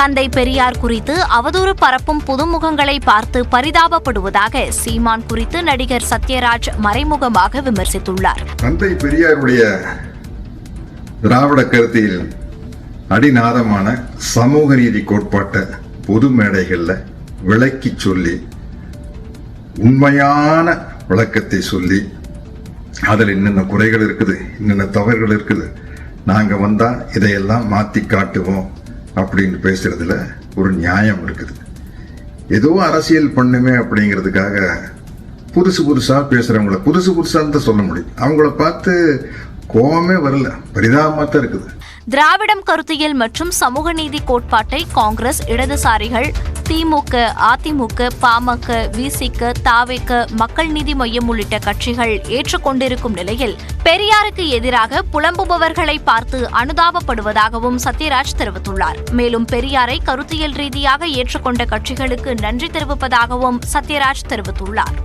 தந்தை பெரியார் குறித்து அவதூறு பரப்பும் புதுமுகங்களை பார்த்து பரிதாபப்படுவதாக சீமான் குறித்து நடிகர் சத்யராஜ் மறைமுகமாக விமர்சித்துள்ளார். தந்தை பெரியாருடைய திராவிட கருத்தில் அடிநாதமான சமூக நீதி கோட்பாட்டை பொது மேடைகளில் விளக்கி சொல்லி உண்மையான விளக்கத்தை சொல்லி அதில் என்னென்ன குறைகள் இருக்குது என்னென்ன தவறுகள் இருக்குது நாங்கள் வந்தால் இதையெல்லாம் மாற்றி காட்டுவோம். அப்படின்னு பேசுறதுல ஒரு நியாயம் இருக்குது. ஏதோ அரசியல் பண்ணுமே அப்படிங்கிறதுக்காக புதுசு புதுசாக பேசுகிறவங்கள புதுசு புதுசான்னு தான் சொல்ல முடியும். அவங்கள பார்த்து கோவமே வரல. பரிதாபமாக தான் இருக்குது. திராவிடம் கருத்தியல் மற்றும் சமூக நீதி கோட்பாட்டை காங்கிரஸ் இடதுசாரிகள் திமுக அதிமுக பாமக விசிக தாவேக மக்கள் நீதி மையம் உள்ளிட்ட கட்சிகள் ஏற்றுக்கொண்டிருக்கும் நிலையில் பெரியாருக்கு எதிராக புலம்புபவர்களை பார்த்து அனுதாபப்படுவதாகவும் சத்யராஜ் தெரிவித்துள்ளார். மேலும் பெரியாரை கருத்தியல் ரீதியாக ஏற்றுக்கொண்ட கட்சிகளுக்கு நன்றி தெரிவிப்பதாகவும் சத்யராஜ் தெரிவித்துள்ளார்.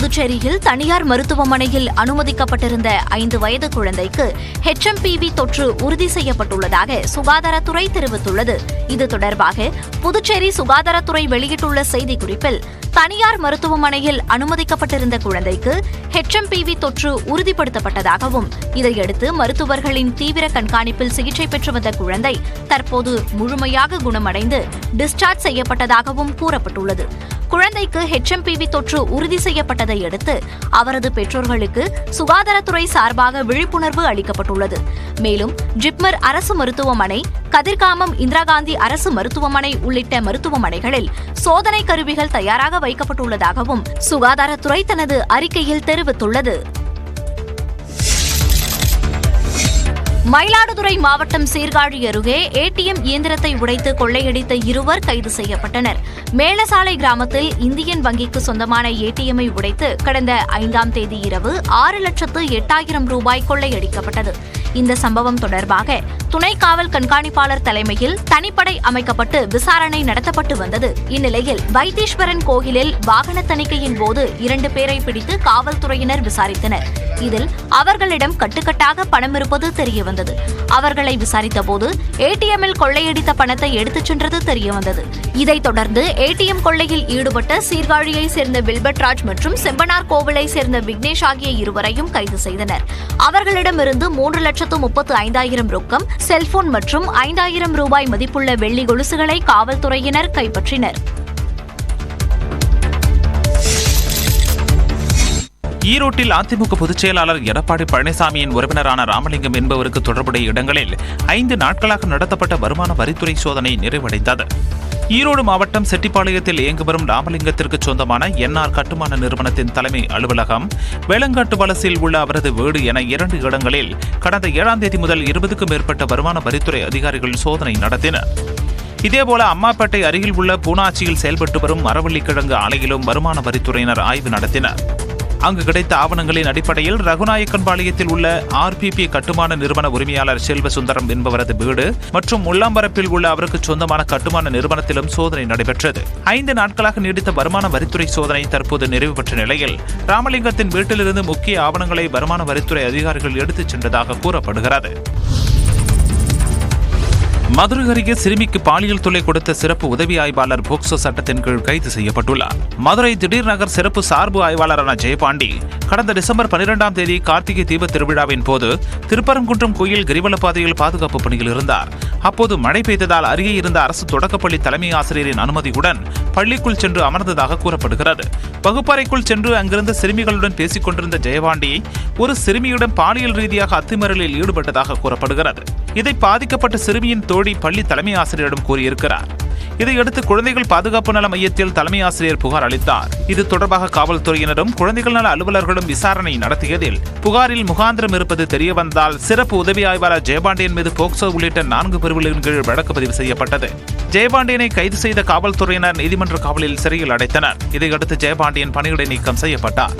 புதுச்சேரியில் தனியார் மருத்துவமனையில் அனுமதிக்கப்பட்டிருந்த ஐந்து வயது குழந்தைக்கு ஹெச்எம்பிவி தொற்று உறுதி செய்யப்பட்டுள்ளதாக சுகாதாரத்துறை தெரிவித்துள்ளது. இது தொடர்பாக புதுச்சேரி சுகாதாரத்துறை வெளியிட்டுள்ள செய்திக்குறிப்பில் தனியார் மருத்துவமனையில் அனுமதிக்கப்பட்டிருந்த குழந்தைக்கு ஹெச்எம்பிவி தொற்று உறுதிப்படுத்தப்பட்டதாகவும் இதையடுத்து மருத்துவர்களின் தீவிர கண்காணிப்பில் சிகிச்சை பெற்று வந்த குழந்தை தற்போது முழுமையாக குணமடைந்து டிஸ்சார்ஜ் செய்யப்பட்டதாகவும் கூறப்பட்டுள்ளது. குழந்தைக்கு ஹெச்எம்பிவி தொற்று உறுதி செய்யப்பட்டதை அடுத்து அவரது பெற்றோர்களுக்கு சுகாதாரத்துறை சார்பாக விழிப்புணர்வு அளிக்கப்பட்டுள்ளது. மேலும் ஜிப்மர் அரசு மருத்துவமனை கதிர்காமம் இந்திரா காந்தி அரசு மருத்துவமனை உள்ளிட்ட மருத்துவமனைகளில் சோதனை கருவிகள் தயாராக வைக்கப்பட்டுள்ளதாகவும் சுகாதாரத்துறை தனது அறிக்கையில் தெரிவித்துள்ளது. மயிலாடுதுறை மாவட்டம் சீர்காழி அருகே ஏடிஎம் இயந்திரத்தை உடைத்து கொள்ளையடித்த இருவர் கைது செய்யப்பட்டனர். மேலசாலை கிராமத்தில் இந்தியன் வங்கிக்கு சொந்தமான ஏடிஎம்மை உடைத்து கடந்த ஐந்தாம் தேதி இரவு ஆறு லட்சத்து எட்டாயிரம் ரூபாய் கொள்ளையடிக்கப்பட்டது. இந்த சம்பவம் தொடர்பாக துணை காவல் கண்காணிப்பாளர் தலைமையில் தனிப்படை அமைக்கப்பட்டு விசாரணை நடத்தப்பட்டு வந்தது. இந்நிலையில் வைத்தீஸ்வரன் கோயிலில் வாகன தணிக்கையின் போது இரண்டு பேரை பிடித்து காவல்துறையினர் விசாரித்தனர். இதில் அவர்களிடம் கட்டுக்கட்டாக பணம் இருப்பது தெரியவந்தது. அவர்களை விசாரித்தபோது ஏடிஎம்மில் கொள்ளையடித்த பணத்தை எடுத்துச் சென்றது தெரியவந்தது. இதைத் தொடர்ந்து ஏடிஎம் கொள்ளையில் ஈடுபட்ட சீர்காழியை சேர்ந்த வில்பட்ராஜ் மற்றும் செம்பனார் கோவிலை சேர்ந்த விக்னேஷ் ஆகிய இருவரையும் கைது செய்தனர். அவர்களிடமிருந்து மூன்று லட்சத்து முப்பத்து ஐந்தாயிரம் ரொக்கம் செல்போன் மற்றும் ஐந்தாயிரம் ரூபாய் மதிப்புள்ள வெள்ளி கொலுசுகளை காவல்துறையினர் கைப்பற்றினர். ஈரோட்டில் அதிமுக பொதுச் செயலாளர் எடப்பாடி பழனிசாமியின் உறவினரான ராமலிங்கம் என்பவருக்கு தொடர்புடைய இடங்களில் ஐந்து நாட்களாக நடத்தப்பட்ட வருமான வரித்துறை சோதனை நிறைவடைந்தது. ஈரோடு மாவட்டம் செட்டிப்பாளையத்தில் இயங்கி வரும் ராமலிங்கத்திற்கு சொந்தமான என்ஆர் கட்டுமான நிறுவனத்தின் தலைமை அலுவலகம் வேளங்காட்டு வலசில் உள்ள அவரது வீடு என இரண்டு இடங்களில் கடந்த ஏழாம் தேதி முதல் இருபதுக்கும் மேற்பட்ட வருமான வரித்துறை அதிகாரிகள் சோதனை நடத்தினர். இதேபோல அம்மாப்பேட்டை அருகில் உள்ள பூனாச்சியில் செயல்பட்டு வரும் மரவள்ளிக்கிழங்கு ஆலையிலும் வருமான வரித்துறையினர் ஆய்வு நடத்தினர். அங்கு கிடைத்த ஆவணங்களின் அடிப்படையில் ரகுநாயக்கன்பாளையத்தில் உள்ள ஆர்பிபி கட்டுமான நிறுவன உரிமையாளர் செல்வசுந்தரம் என்பவரது வீடு மற்றும் முள்ளாம்பரப்பில் உள்ள அவருக்கு சொந்தமான கட்டுமான நிறுவனத்திலும் சோதனை நடைபெற்றது. ஐந்து நாட்களாக நீடித்த வருமான வரித்துறை சோதனை தற்போது நிறைவு பெற்ற நிலையில் ராமலிங்கத்தின் வீட்டிலிருந்து முக்கிய ஆவணங்களை வருமான வரித்துறை அதிகாரிகள் எடுத்துச் சென்றதாக கூறப்படுகிறது. மதுரை அருகே சிறுமிக்கு பாலியல் தொல்லை கொடுத்த சிறப்பு உதவி ஆய்வாளர் போக்சோ சட்டத்தின் கீழ் கைது செய்யப்பட்டுள்ளார். மதுரை திடீர் நகர் சிறப்பு சார்பு ஆய்வாளரான ஜெயபாண்டி கடந்த டிசம்பர் பனிரெண்டாம் தேதி கார்த்திகை தீப திருவிழாவின் போது திருப்பரங்குன்றம் கோயில் கிரிவல பாதையில் பாதுகாப்பு பணியில் இருந்தார். அப்போது மழை பெய்ததால் அருகே இருந்த அரசு தொடக்கப்பள்ளி தலைமை ஆசிரியரின் அனுமதியுடன் பள்ளிக்குள் சென்று அமர்ந்ததாக கூறப்படுகிறது. வகுப்பறைக்குள் சென்று அங்கிருந்த சிறுமிகளுடன் பேசிக் கொண்டிருந்த ஜெயவாண்டி ஒரு சிறுமியுடன் பாலியல் ரீதியாக அத்துமீறலில் ஈடுபட்டதாக கூறப்படுகிறது. இதை பாதிக்கப்பட்ட சிறுமியின் தோழி பள்ளி தலைமை ஆசிரியரிடம் கூறியிருக்கிறார். இதையடுத்து குழந்தைகள் பாதுகாப்பு நல மையத்தில் தலைமை ஆசிரியர் புகார் அளித்தார். இது தொடர்பாக காவல்துறையினரும் குழந்தைகள் நல அலுவலர்களும் விசாரணை நடத்தியதில் புகாரில் முகாந்திரம் இருப்பது தெரியவந்தால் சிறப்பு உதவி ஆய்வாளர் ஜெயபாண்டியன் மீது போக்சோ உள்ளிட்ட நான்கு பிரிவுகளின் கீழ் வழக்கு பதிவு செய்யப்பட்டது. ஜெயபாண்டியனை கைது செய்த காவல்துறையினர் நீதிமன்ற காவலில் சிறையில் அடைத்தனர். இதையடுத்து ஜெயபாண்டியன் பணியிடை நீக்கம் செய்யப்பட்டார்.